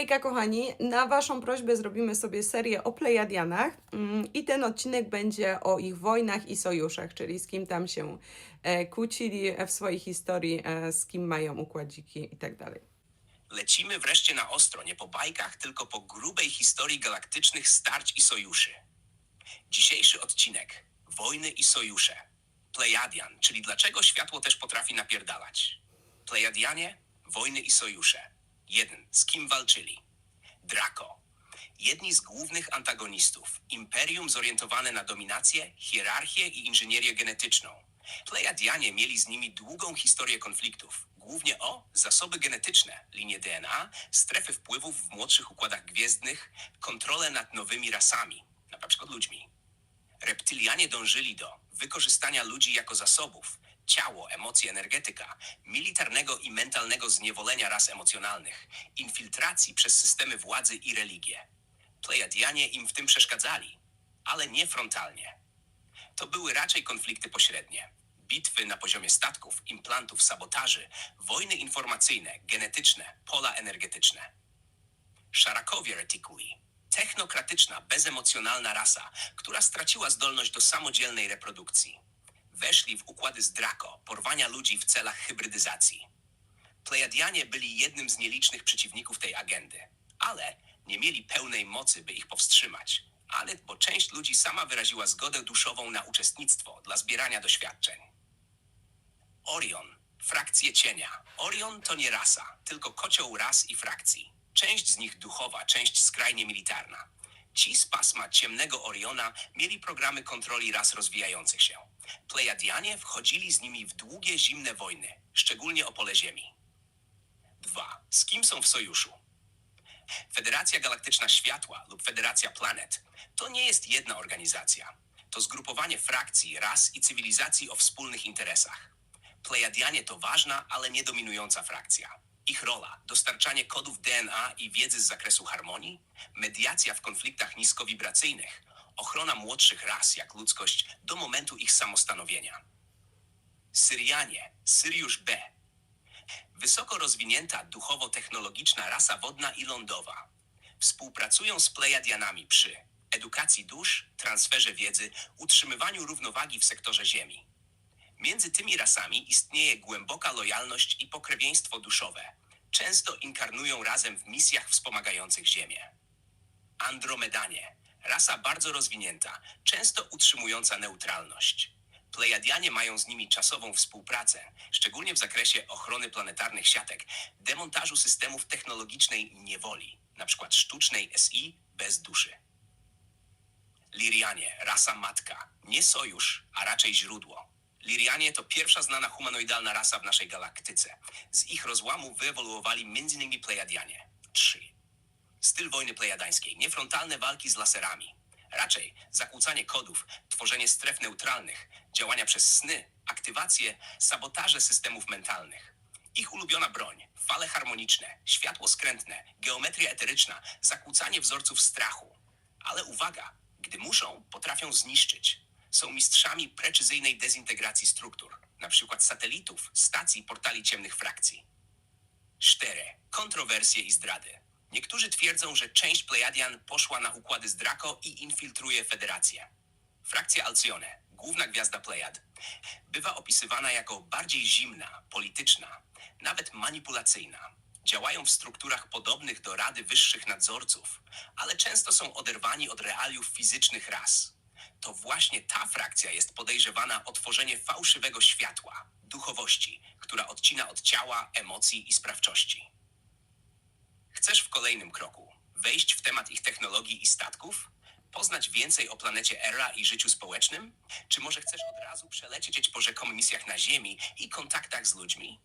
Hejka kochani, na Waszą prośbę zrobimy sobie serię o Plejadianach mm, i ten odcinek będzie o ich wojnach i sojuszach, czyli z kim tam się e, kłócili w swojej historii, e, z kim mają układziki i tak. Lecimy wreszcie na ostro, nie po bajkach, tylko po grubej historii galaktycznych starć i sojuszy. Dzisiejszy odcinek Wojny i sojusze. Plejadian, czyli dlaczego światło też potrafi napierdalać. Plejadianie, wojny i sojusze. Jeden, z kim walczyli? Draco. Jedni z głównych antagonistów. Imperium zorientowane na dominację, hierarchię i inżynierię genetyczną. Plejadianie mieli z nimi długą historię konfliktów. Głównie o zasoby genetyczne, linie DNA, strefy wpływów w młodszych układach gwiezdnych, kontrolę nad nowymi rasami, na przykład ludźmi. Reptylianie dążyli do wykorzystania ludzi jako zasobów, ciało, emocje, energetyka, militarnego i mentalnego zniewolenia ras emocjonalnych, infiltracji przez systemy władzy i religię. Plejadianie im w tym przeszkadzali, ale nie frontalnie. To były raczej konflikty pośrednie. Bitwy na poziomie statków, implantów, sabotaży, wojny informacyjne, genetyczne, pola energetyczne. Szarakowie Reticuli. Technokratyczna, bezemocjonalna rasa, która straciła zdolność do samodzielnej reprodukcji. Weszli w układy z Draco, porwania ludzi w celach hybrydyzacji. Plejadianie byli jednym z nielicznych przeciwników tej agendy, ale nie mieli pełnej mocy, by ich powstrzymać. Ale bo część ludzi sama wyraziła zgodę duszową na uczestnictwo dla zbierania doświadczeń. Orion. Frakcje cienia. Orion to nie rasa, tylko kocioł ras i frakcji. Część z nich duchowa, część skrajnie militarna. Ci z pasma ciemnego Oriona mieli programy kontroli ras rozwijających się. Plejadianie wchodzili z nimi w długie, zimne wojny, szczególnie o pole Ziemi. 2. Z kim są w sojuszu? Federacja Galaktyczna Światła lub Federacja Planet to nie jest jedna organizacja. To zgrupowanie frakcji, ras i cywilizacji o wspólnych interesach. Plejadianie to ważna, ale nie dominująca frakcja. Ich rola dostarczanie kodów DNA i wiedzy z zakresu harmonii, mediacja w konfliktach niskowibracyjnych, ochrona młodszych ras jak ludzkość do momentu ich samostanowienia. Syrianie, Syriusz B. Wysoko rozwinięta duchowo-technologiczna rasa wodna i lądowa. Współpracują z Plejadianami przy edukacji dusz, transferze wiedzy, utrzymywaniu równowagi w sektorze Ziemi. Między tymi rasami istnieje głęboka lojalność i pokrewieństwo duszowe. Często inkarnują razem w misjach wspomagających Ziemię. Andromedanie. Rasa bardzo rozwinięta, często utrzymująca neutralność. Plejadianie mają z nimi czasową współpracę, szczególnie w zakresie ochrony planetarnych siatek, demontażu systemów technologicznej niewoli, np. sztucznej SI bez duszy. Lirianie, rasa matka, nie sojusz, a raczej źródło. Lirianie to pierwsza znana humanoidalna rasa w naszej galaktyce. Z ich rozłamu wyewoluowali m.in. Plejadianie. 3. Styl wojny plejadańskiej. Niefrontalne walki z laserami. Raczej zakłócanie kodów, tworzenie stref neutralnych, działania przez sny, aktywacje, sabotaże systemów mentalnych. Ich ulubiona broń, fale harmoniczne, światło skrętne, geometria eteryczna, zakłócanie wzorców strachu. Ale uwaga, gdy muszą, potrafią zniszczyć. Są mistrzami precyzyjnej dezintegracji struktur, np. satelitów, stacji, portali ciemnych frakcji. 4. Kontrowersje i zdrady. Niektórzy twierdzą, że część Plejadian poszła na układy z Draco i infiltruje Federację. Frakcja Alcyone, główna gwiazda Plejad, bywa opisywana jako bardziej zimna, polityczna, nawet manipulacyjna. Działają w strukturach podobnych do Rady Wyższych Nadzorców, ale często są oderwani od realiów fizycznych ras. To właśnie ta frakcja jest podejrzewana o tworzenie fałszywego światła, duchowości, która odcina od ciała, emocji i sprawczości. Chcesz w kolejnym kroku wejść w temat ich technologii i statków? Poznać więcej o planecie Era i życiu społecznym? Czy może chcesz od razu przelecieć po rzekomych misjach na Ziemi i kontaktach z ludźmi?